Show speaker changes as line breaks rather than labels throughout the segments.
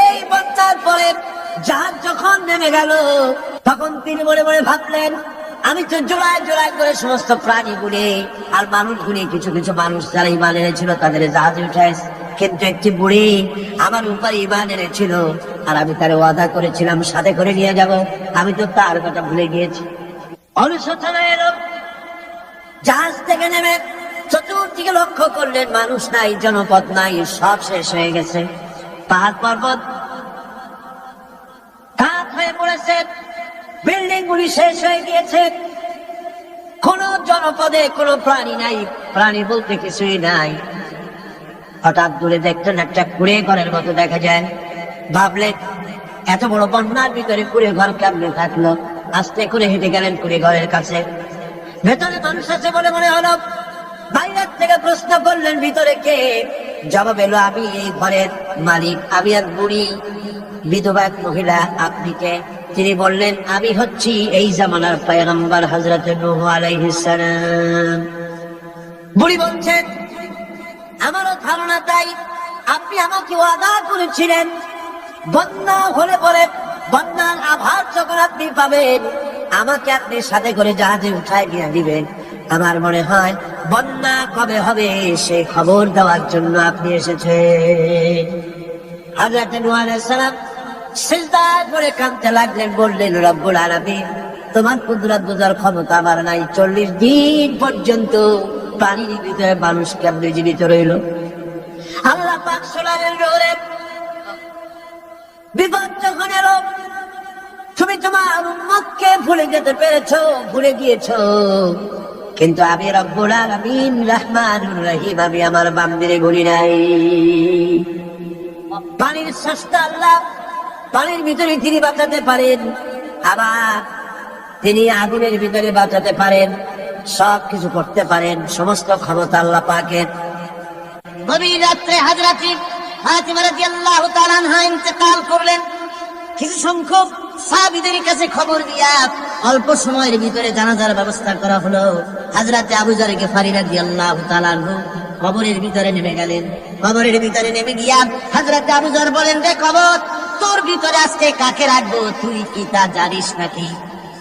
এই বন্যার পরে জাহাজ যখন নেমে গেল, তখন তিনি মনে মনে ভাবলেন, আমি তো জোড়ায় জোড়ায় করে সমস্ত প্রাণীগুলি আর মানুষগুলি কিছু কিছু মানুষ যারা ইমান এনেছিল তাদের জাহাজে উঠে কিন্তু একটি বুড়ি আমার উপরে ইমান এনেছিল আর আমি তার ওয়াদা করেছিলাম, সাথে করে নিয়ে যাব। আমি তো তার কথা ভুলে গিয়েছি। অনুশোচনা এলো, জাহাজ থেকে নেমে চতুর্দিকে লক্ষ্য করলেন, মানুষ নাই, জনপদ নাই, সব শেষ হয়ে গেছে। পাহাড় পর্বত। কাত হয়ে পড়েছে। বিল্ডিং গুলি শেষ হয়ে গিয়েছে। কোন জনপদে কোন প্রাণী নাই। প্রাণী বলতে কিছুই নাই। হঠাৎ দূরে দেখতেন একটা কুড়ে ঘরের মতো দেখা যায়। ভাবলেন, এত বড় বন্যার ভিতরে কুড়ে ঘর কেমনে থাকল? আস্তে করে হেঁটে গেলেন কুড়ে ঘরের কাছে। ভেতরে মানুষ আছে বলে মনে হলো বাইরের থেকে প্রশ্ন করলেন, ভিতরে কে? জবাব এলো আমি এই ঘরের মালিক, আমি এক বুড়ি, বিধবা এক মহিলা, আপনি কে? তিনি বললেন, আমি হচ্ছি এই জামানার পয়গম্বর হজরত নূহ আলাইহিস সালাম। বুড়ি বলছেন, আমারও ধারণা তাই, আপনি আমাকে ওয়াদা করেছিলেন, বন্যা হলে পরে বন্যার আভার যখন আপনি পাবেন, আমাকে আপনি সাথে করে জাহাজে উঠায় নিয়ে দিবেন। আমার মনে হয়, বন্যা কবে হবে সে খবর দেওয়ার জন্য আপনি এসেছেন। করে কাঁদতে লাগলেন, বললেন, রব্বুল আলামিন, তোমার কুদরত বোঝার ক্ষমতা আমার নাই। চল্লিশ দিন পর্যন্ত পানির ভিতরে মানুষ কেমনে জীবিত রইল? আল্লাহ পাক সোনারের জোরে বিপদ যখন এলো তুমি তোমার উম্মতকে ভুলে যেতে পেরেছ, ভুলে গিয়েছো। কিন্তু আমি রব্বুল আলামিন রহমানুর রহিম, আমি আমার বান্দিরে ভুলি নাই। পানির সস্তা আল্লাহ, পানির ভিতরে তিনি বাঁচাতে পারেন, আবার তিনি আগুনের ভিতরে বাঁচাতে পারেন, সব কিছু করতে পারেন, সমস্ত ক্ষমতা আল্লাহ পাকের।
গভীর রাত্রে হাজরাতি ফাতিমা রাদিয়াল্লাহু তাআলা আনহা ইন্তেকাল করলেন। কিছু সংখ্যক সাহাবীদের কাছে খবর দিয়া অল্প সময়ের ভিতরে জানাজার ব্যবস্থা করা হলো। হাজরাতে আবু ফারিরা রাদিয়াল্লাহু আল্লাহ কবরের ভিতরে নেমে গেলেন। কবরের ভিতরে নেমে গিয়া হাজরাতে আবু জার বলেন, রে কবর, তোর ভিতরে আজকে কাকে রাখব? তুই কি তা জানিস নাকি?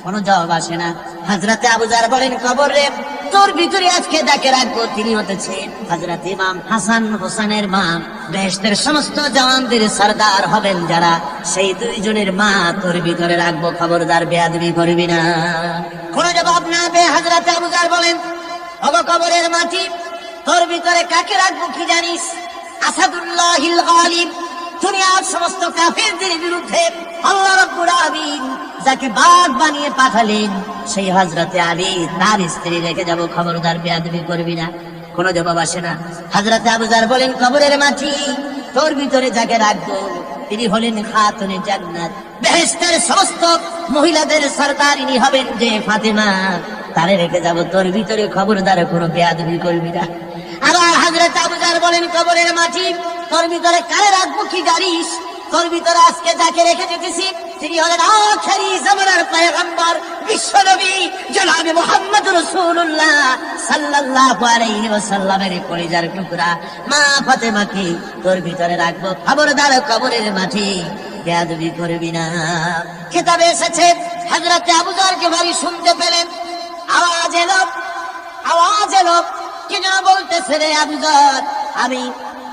কোনো জবাব আসে না। হাজরাতে আবুজার বলেন, কবর রে তোর ভিতরে আজকে ডাকে রাখব তিনি হতেছেন হাজরাত ইমাম হাসান হোসেনের মা। বেহেশতের সমস্ত জওয়ানদের সর্দার হবেন যারা। সেই দুইজনের মা তোর ভিতরে রাখব, খবরদার বেয়াদবি করবি না। কোনো জবাব না পেয়ে হাজরাতে আবুজার বলেন অব কবরের মাটি, তোর ভিতরে কাকে রাখব কি জানিস? আসাদুল্লাহিল গালিব দুনিয়ার সমস্ত কাফেরদের বিরুদ্ধে আল্লাহ রাব্বুল আলামিন যাকে বাদ বানিয়ে পাঠালেন সেই হযরতে আলী, তার স্ত্রী রেখে যাব, খবরদার বেয়াদবি করবি না। কোনো জবাব আসে না। হযরতে আবুজার বলেন, কবরের মাটি তোর ভিতরে যাকে রাখব। তিনি হলেন খাতুনে জান্নাত। বেহেশতের সমস্ত মহিলাদের সরদারিনী হবেন যে ফাতেমা। তারে রেখে যাব, তোর ভিতরে খবরদার কোনো বেয়াদবি করবি না। আবার হাজরত আবুজার বলেন, কবরের মাটি তোর ভিতরে কারে রাখব? কি জানিস? তোর ভিতরে আজকে যাকে রেখে যেতেছি, তিনি হলেন আখেরি জামানার পয়গম্বর। বিশ্বনবী জনাবে মুহাম্মদ রাসূলুল্লাহ সাল্লাল্লাহু আলাইহি ওয়াসাল্লামের কলিজার টুকরা মা ফাতেমাকে তোর ভিতরে রাখব, খবরদার কবরের মাটি বেয়াদবি করবি না। কিতাবে এসেছে হযরত আবু জারকে শুনতে পেলেন। আওয়াজ এলো আওয়াজ এলো। কি যেন বলতেছে রে আবুজার আমি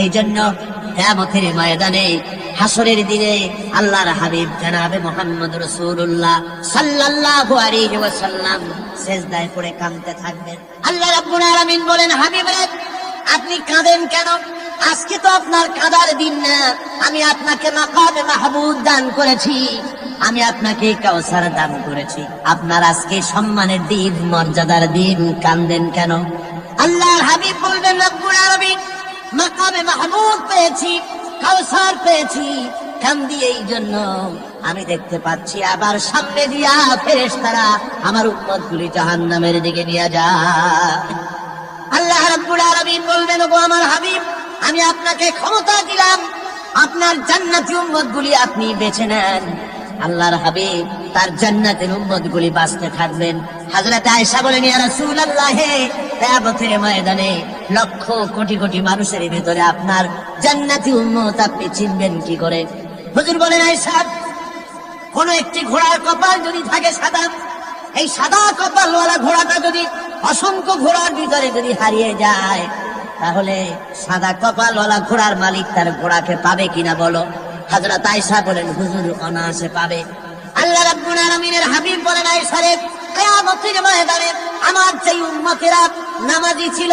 এই জন্য কেমতির ময়দানে হাসরের দিনে আল্লাহর হাবিব জানাবে মোহাম্মদ রসুল্লাহ সাল্লাল্লাহু আলাইহি ওয়াসাল্লাম পড়ে কাঁদতে থাকবেন। আল্লাহ রাব্বুল আলামিন বলেন, হাবিব আপনি কাঁদেন কেন? আজকে তো আপনার কাঁদার দিন না। আমি আপনাকে মাকামে মাহমুদ দান করেছি। আমি আপনাকে কাউসার দান করেছি। আপনার আজকে সম্মানের দিন, মর্যাদার দিন কান্দেন কেন? আল্লাহর হাবিব বলবেন, রব্বুল আলামিন মাকামে মাহমুদ পেয়েছি, কাউসার পেয়েছি। কান্দি এই জন্য আমি দেখতে পাচ্ছি, আবার সামনে দিয়া ফেরেস তারা আমার উম্মত গুলি জাহান নামের দিকে নিয়ে যায়। আল্লাহ বলবেন গো আমার হাবিব, আমি আপনাকে ক্ষমতা দিলাম। আপনার জান্নাতি উম্মত গুলি আপনি বেছে নেন। আল্লাহর হাবিব তার জান্নাতের উম্মত গুলি বাঁচতে থাকবেন। হাজরত আয়েশা বলেন, ইয়া রাসূলুল্লাহ কিয়ামতের ময়দানে লক্ষ কোটি কোটি মানুষের ভিতরে আপনার জান্নাতি উম্মত আপনি চিনবেন কি করে? হুজুর বলেন, এই আয়েশা কোন একটি ঘোড়ার কপাল যদি থাকে সাদা, এই সাদা কপালওয়ালা ঘোড়াটা যদি অসংখ্য ঘোড়ার ভিতরে যদি হারিয়ে যায়, তাহলে সাদা কপালওয়ালা ঘোড়ার মালিক তার ঘোড়াকে পাবে কিনা বলো? হাজরত আয়েশা বলেন, হুজুর অনায়াসে পাবে। আল্লাহ রাব্বুল আলামিনের হাবিব বলেন, আয়েশা রে, কিয়ামতের ময়দানে আমার যেই উম্মতেরা নামাজি ছিল